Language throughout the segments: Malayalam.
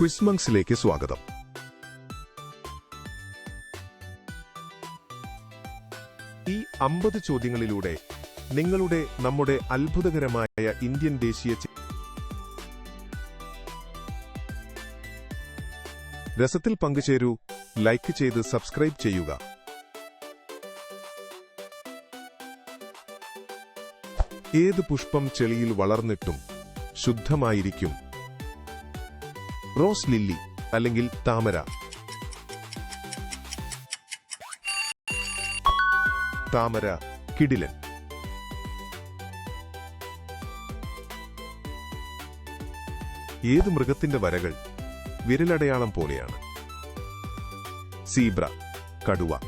ക്വിസ്മങ്സിലേക്ക് സ്വാഗതം. ഈ അമ്പത് ചോദ്യങ്ങളിലൂടെ നിങ്ങളുടെ നമ്മുടെ അത്ഭുതകരമായ ഇന്ത്യൻ ദേശീയ രസത്തിൽ പങ്കുചേരൂ ലൈക്ക് ചെയ്ത് സബ്സ്ക്രൈബ് ചെയ്യുക. ഏത് പുഷ്പം ചെളിയിൽ വളർന്നിട്ടും ശുദ്ധമായിരിക്കും. റോസ് ലില്ലി അല്ലെങ്കിൽ താമര. താമര കിടിലൻ. ഏത് മൃഗത്തിന്റെ വരകൾ വിരലടയാളം പോലെയാണ്? സീബ്ര കടുവ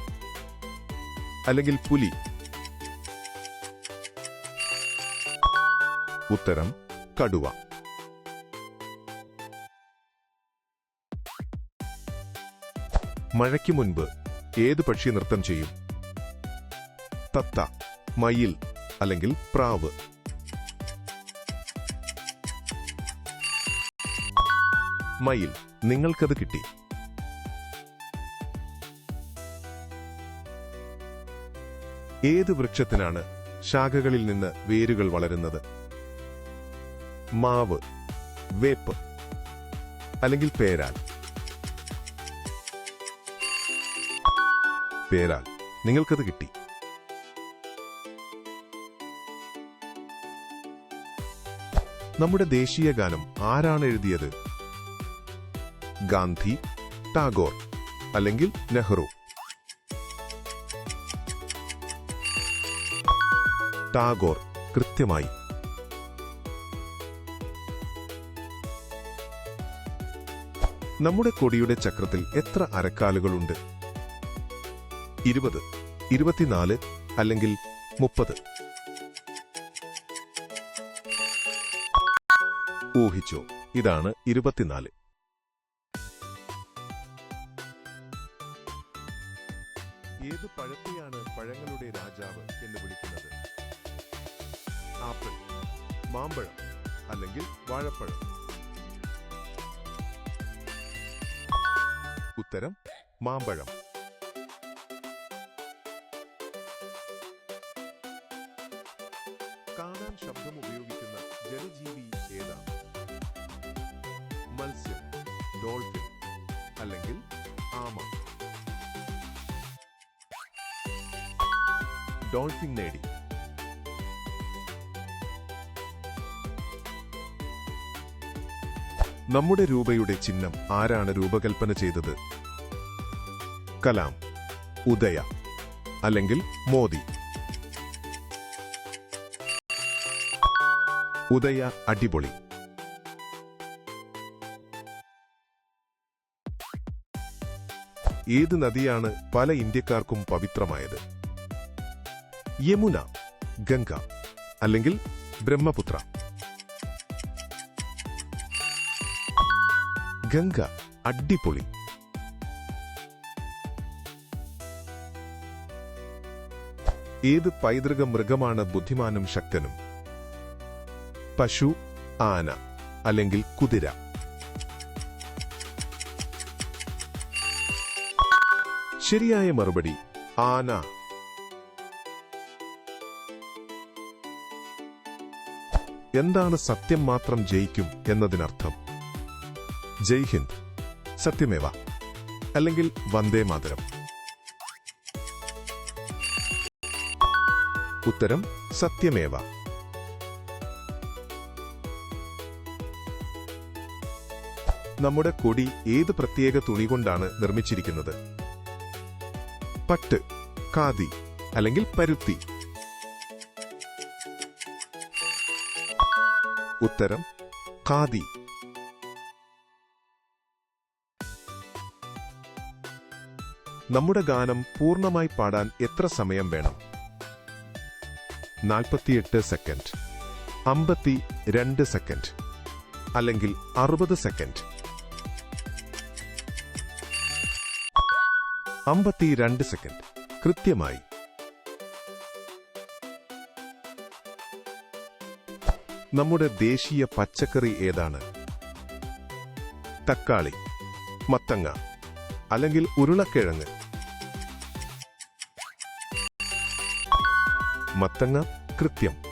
അല്ലെങ്കിൽ പുലി. ഉത്തരം കടുവ. മഴയ്ക്ക് മുൻപ് ഏത് പക്ഷി നൃത്തം ചെയ്യും? തത്ത മയിൽ അല്ലെങ്കിൽ പ്രാവ്. മയിൽ നിങ്ങൾക്കത് കിട്ടി. ഏത് വൃക്ഷത്തിനാണ് ശാഖകളിൽ നിന്ന് വേരുകൾ വളരുന്നത്? മാവ് വേപ്പ് അല്ലെങ്കിൽ പേരാൽ. പേരാൽ നിങ്ങൾക്കത് കിട്ടി. നമ്മുടെ ദേശീയ ഗാനം ആരാണ് എഴുതിയത്? ഗാന്ധി ടാഗോർ അല്ലെങ്കിൽ നെഹ്റു? ടാഗോർ കൃത്യമായി. നമ്മുടെ കൊടിയുടെ ചക്രത്തിൽ എത്ര അരക്കാലുകളുണ്ട്? ഇരുപത് ഇരുപത്തിനാല് അല്ലെങ്കിൽ മുപ്പത്. ഊഹിച്ചോ ഇതാണ് ഇരുപത്തിനാല്. ഏത് പഴത്തെയാണ് പഴങ്ങളുടെ രാജാവ് എന്ന് വിളിക്കുന്നത്? ആപ്പിൾ മാമ്പഴം അല്ലെങ്കിൽ വാഴപ്പഴം? ഉത്തരം മാമ്പഴം. ഡോൾഫിൻ നേടി. നമ്മുടെ രൂപയുടെ ചിഹ്നം ആരാണ് രൂപകൽപ്പന ചെയ്തത്? കലാം ഉദയ അല്ലെങ്കിൽ മോദി? ഉദയ അടിപൊളി. ഏത് നദിയാണ് പല ഇന്ത്യക്കാർക്കും പവിത്രമായത്? യമുന ഗംഗ അല്ലെങ്കിൽ ബ്രഹ്മപുത്ര. ഗംഗ അടിപൊളി. ഏത് പൈതൃക മൃഗമാണ് ബുദ്ധിമാനും ശക്തനും? പശു ആന അല്ലെങ്കിൽ കുതിര. ശരിയായ മറുപടി ആന എന്താണ് സത്യം മാത്രം ജയിക്കും എന്നതിനർത്ഥം. ജയ് ഹിന്ദ്. സത്യമേവ. അല്ലെങ്കിൽ വന്ദേ മാതരം. ഉത്തരം സത്യമേവ. നമ്മുടെ കൊടി ഏത് പ്രത്യേക തുണി കൊണ്ടാണ് നിർമ്മിച്ചിരിക്കുന്നത്? പട്ട് കാതി അല്ലെങ്കിൽ പരുത്തി. ഉത്തരം ഖാദി. നമ്മുടെ ഗാനം പൂർണമായി പാടാൻ എത്ര സമയം വേണം? നാൽപ്പത്തിയെട്ട് സെക്കൻഡ് അമ്പത്തി രണ്ട് സെക്കൻഡ് അല്ലെങ്കിൽ അറുപത് സെക്കൻഡ്. അമ്പത്തിരണ്ട് സെക്കൻഡ് കൃത്യമായി നമ്മുടെ ദേശീയ പച്ചക്കറി ഏതാണ്? തക്കാളി മത്തങ്ങ അല്ലെങ്കിൽ ഉരുളക്കിഴങ്ങ്. മത്തങ്ങ കൃത്യം.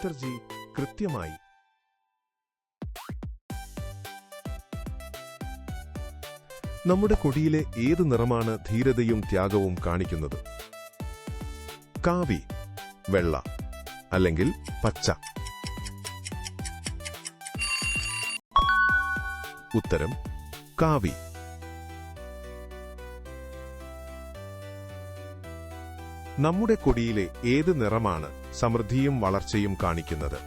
ചാറ്റർജി കൃത്യമായി. നമ്മുടെ കൊടിയിലെ ഏത് നിറമാണ് ധീരതയും ത്യാഗവും കാണിക്കുന്നത്? കാവി വെള്ള അല്ലെങ്കിൽ പച്ച. ഉത്തരം കാവി. നമ്മുടെ കൊടിയിലെ ഏത് നിറമാണ് സമൃദ്ധിയും വളർച്ചയും കാണിക്കുന്നത്?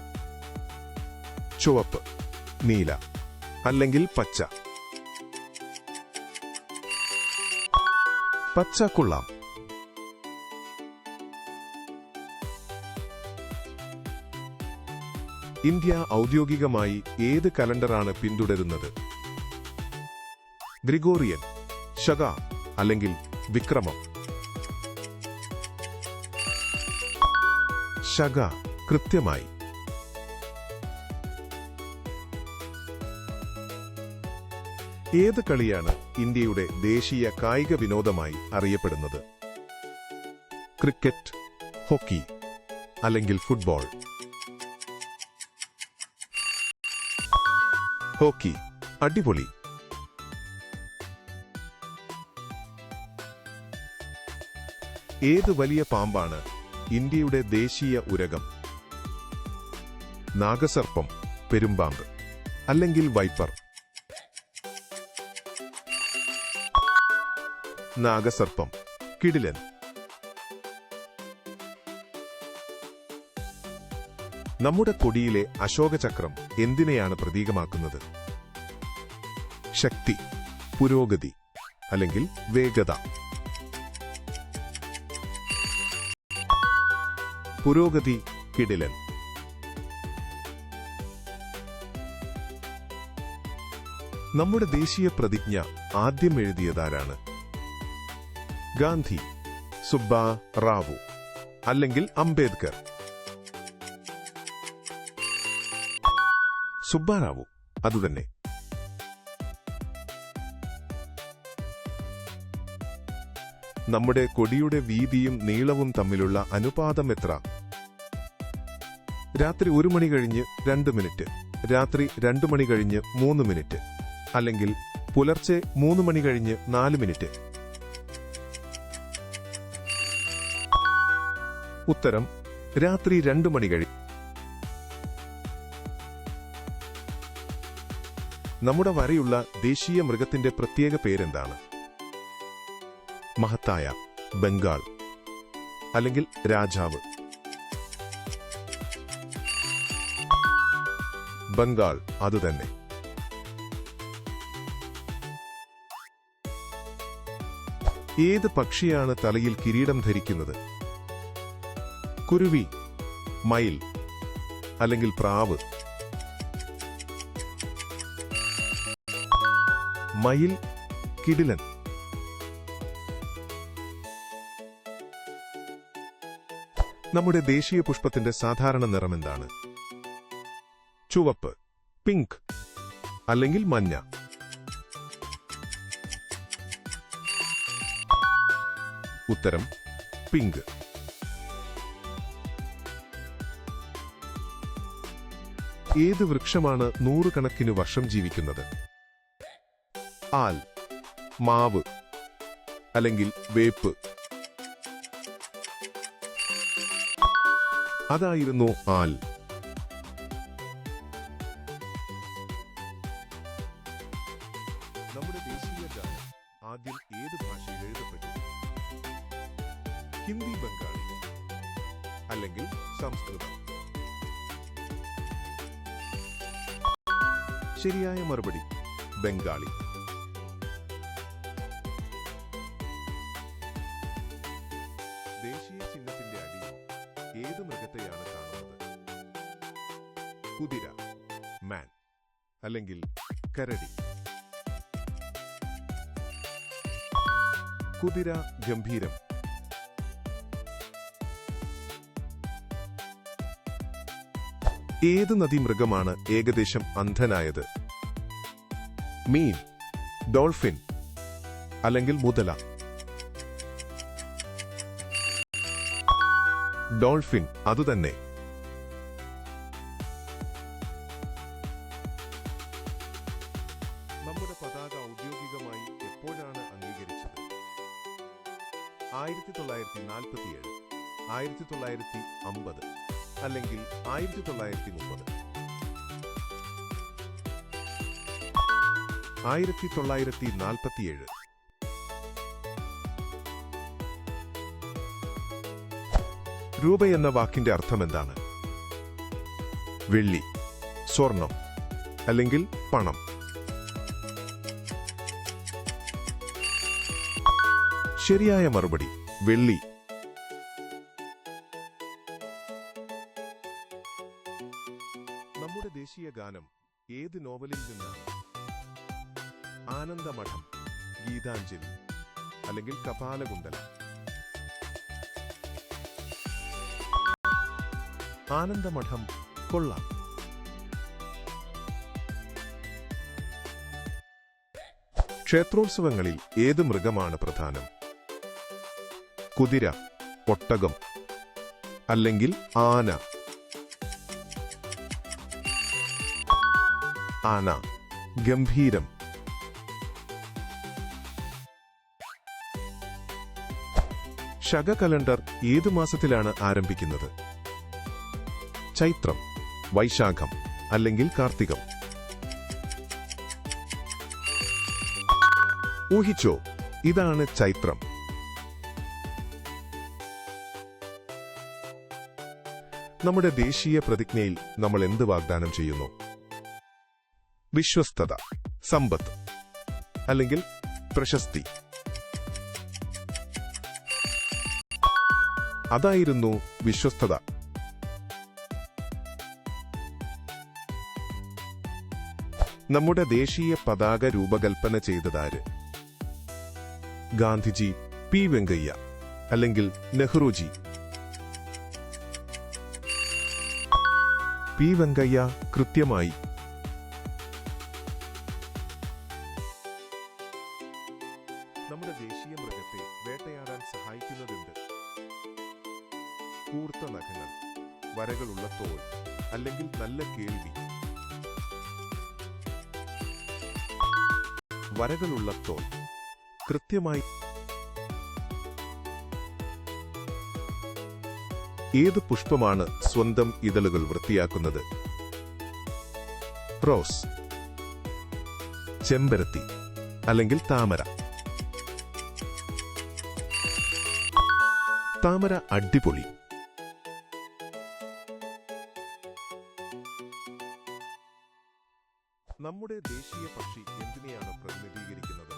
ചുവപ്പ് നീല അല്ലെങ്കിൽ പച്ച? പച്ച കൊള്ളാം. ഇന്ത്യ ഔദ്യോഗികമായി ഏത് കലണ്ടറാണ് പിന്തുടരുന്നത്? ഗ്രിഗോറിയൻ ശക അല്ലെങ്കിൽ വിക്രമം? ശക കൃത്യമായി. ഏത് കളിയാണ് ഇന്ത്യയുടെ ദേശീയ കായിക വിനോദമായി അറിയപ്പെടുന്നത്? ക്രിക്കറ്റ് ഹോക്കി അല്ലെങ്കിൽ ഫുട്ബോൾ? ഹോക്കി അടിപൊളി. ഏത് വലിയ പാമ്പാണ് ഇന്ത്യയുടെ ദേശീയ ഉരകം. നാഗസർപ്പം പെരുമ്പാമ്പ് അല്ലെങ്കിൽ വൈപ്പർ. നാഗസർപ്പം കിടിലൻ. നമ്മുടെ കൊടിയിലെ അശോകചക്രം എന്തിനെയാണ് പ്രതീകമാക്കുന്നത്? ശക്തി പുരോഗതി അല്ലെങ്കിൽ വേഗത. പുരോഗതി കിടിലൻ. നമ്മുടെ ദേശീയ പ്രതിജ്ഞ ആദ്യം എഴുതിയതാരാണ്? ഗാന്ധി സുബ്ബ റാവു അല്ലെങ്കിൽ അംബേദ്കർ? സുബ്ബാറാവു അതുതന്നെ. നമ്മുടെ കൊടിയുടെ വീതിയും നീളവും തമ്മിലുള്ള അനുപാതം എത്ര? രാത്രി ഒരു മണി കഴിഞ്ഞ് രണ്ട് മിനിറ്റ് രാത്രി രണ്ടു മണി കഴിഞ്ഞ് മൂന്ന് മിനിറ്റ് അല്ലെങ്കിൽ പുലർച്ചെ മൂന്ന് മണി കഴിഞ്ഞ് നാല് മിനിറ്റ്. ഉത്തരം രാത്രി രണ്ടു മണി കഴി നമ്മുടെ വരെയുള്ള ദേശീയ മൃഗത്തിന്റെ പ്രത്യേക പേരെന്താണ്? മഹത്തായ ബംഗാൾ അല്ലെങ്കിൽ രാജാവ്. ബംഗാൾ അതുതന്നെ ഏത് പക്ഷിയാണ് തലയിൽ കിരീടം ധരിക്കുന്നത്? കുരുവി മയിൽ അല്ലെങ്കിൽ പ്രാവ്? മയിൽ കിടിലൻ. നമ്മുടെ ദേശീയ പുഷ്പത്തിന്റെ സാധാരണ നിറം എന്താണ് ചുവപ്പ് പിങ്ക് അല്ലെങ്കിൽ മഞ്ഞ. ഉത്തരം പിങ്ക്. ഏത് വൃക്ഷമാണ് നൂറുകണക്കിന് വർഷം ജീവിക്കുന്നത്? ആൽ മാവ് അല്ലെങ്കിൽ വേപ്പ്. അതായിരുന്നു ആൽ. നമ്മുടെ ദേശീയ ഗാനം ആദ്യം ഏത് ഭാഷയിൽ എഴുതപ്പെട്ടു? ഹിന്ദി ബംഗാളി അല്ലെങ്കിൽ സംസ്കൃതം? ശരിയായ മറുപടി ബംഗാളി. അല്ലെങ്കിൽ കരടി. കുതിര ഗംഭീരം. ഏത് നദീമൃഗമാണ് ഏകദേശം അന്ധനായത്? മീൻ ഡോൾഫിൻ അല്ലെങ്കിൽ മുതല? ഡോൾഫിൻ അതുതന്നെ. ആയിരത്തി തൊള്ളായിരത്തി മുപ്പത് ആയിരത്തി തൊള്ളായിരത്തി നാൽപ്പത്തിയേഴ് രൂപ എന്ന വാക്കിന്റെ അർത്ഥം എന്താണ് വെള്ളി സ്വർണം അല്ലെങ്കിൽ പണം. ശരിയായ മറുപടി വെള്ളി. നമ്മുടെ ദേശീയ ഗാനം ഏത് നോവലിൽ നിന്നാണ് ആനന്ദമഠം ഗീതാഞ്ജലി അല്ലെങ്കിൽ കപാലകുണ്ടല? ആനന്ദമഠം കൊള്ളാം. ക്ഷേത്രോത്സവങ്ങളിൽ ഏത് മൃഗമാണ് പ്രധാനം? കുതിര ഒട്ടകം അല്ലെങ്കിൽ ആന? ആന. ഗംഭീരം. ശക കലണ്ടർ ഏതു മാസത്തിലാണ് ആരംഭിക്കുന്നത്? ചൈത്രം വൈശാഖം അല്ലെങ്കിൽ കാർത്തികം? ഊഹിച്ചോ ഇതാണ് ചൈത്രം. നമ്മുടെ ദേശീയ പ്രതിജ്ഞയിൽ നമ്മൾ എന്ത് വാഗ്ദാനം ചെയ്യുന്നു? വിശ്വസ്തത സമ്പത്ത് അല്ലെങ്കിൽ പ്രശസ്തി. അതായിരുന്നു വിശ്വസ്തത. നമ്മുടെ ദേശീയ പതാക രൂപകൽപ്പന ചെയ്തതാര്? ഗാന്ധിജി പി വെങ്കയ്യ അല്ലെങ്കിൽ നെഹ്റുജി? പി വെങ്കയ്യ കൃത്യമായി വരകളുള്ള തോൽ കൃത്യമായി ഏത് പുഷ്പമാണ് സ്വന്തം ഇതളുകൾ വൃത്തിയാക്കുന്നത്? റോസ് ചെമ്പരത്തി അല്ലെങ്കിൽ താമര. താമര അടിപൊളി. നമ്മുടെ ദേശീയ പക്ഷി എന്തിനെയാണ് പ്രതിനിധീകരിക്കുന്നത്?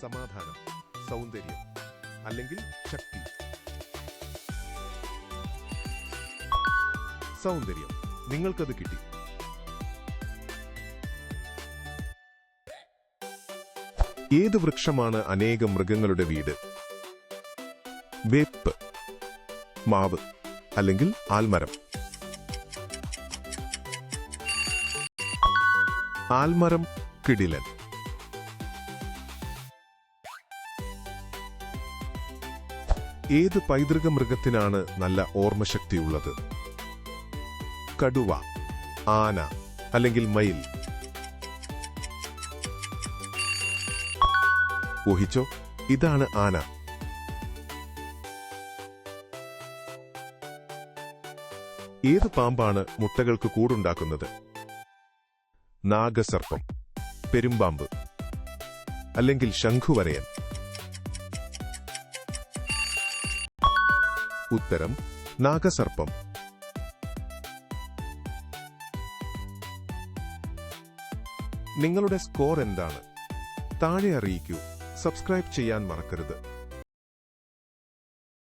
സമാധാനം സൗന്ദര്യം അല്ലെങ്കിൽ ശക്തി? സൗന്ദര്യം നിങ്ങൾക്കത് കിട്ടി. ഏത് വൃക്ഷമാണ് അനേകം മൃഗങ്ങളുടെ വീട്? വേപ്പ് മാവ് അല്ലെങ്കിൽ ആൽമരം. ആൽമരം കിടിലൻ. ഏത് പൈതൃക മൃഗത്തിനാണ് നല്ല ഓർമ്മശക്തിയുള്ളത്? കടുവ ആന അല്ലെങ്കിൽ മയിൽ? ഊഹിച്ചോ? ഇതാണ് ആന. ഏത് പാമ്പാണ് മുട്ടകൾക്ക് കൂടുണ്ടാക്കുന്നത്? നാഗസർപ്പം പെരുമ്പാമ്പ് അല്ലെങ്കിൽ ശംഖുവരയൻ. ഉത്തരം നാഗസർപ്പം. നിങ്ങളുടെ സ്കോർ എന്താണ്? താഴെ അറിയിക്കൂ. സബ്സ്ക്രൈബ് ചെയ്യാൻ മറക്കരുത്.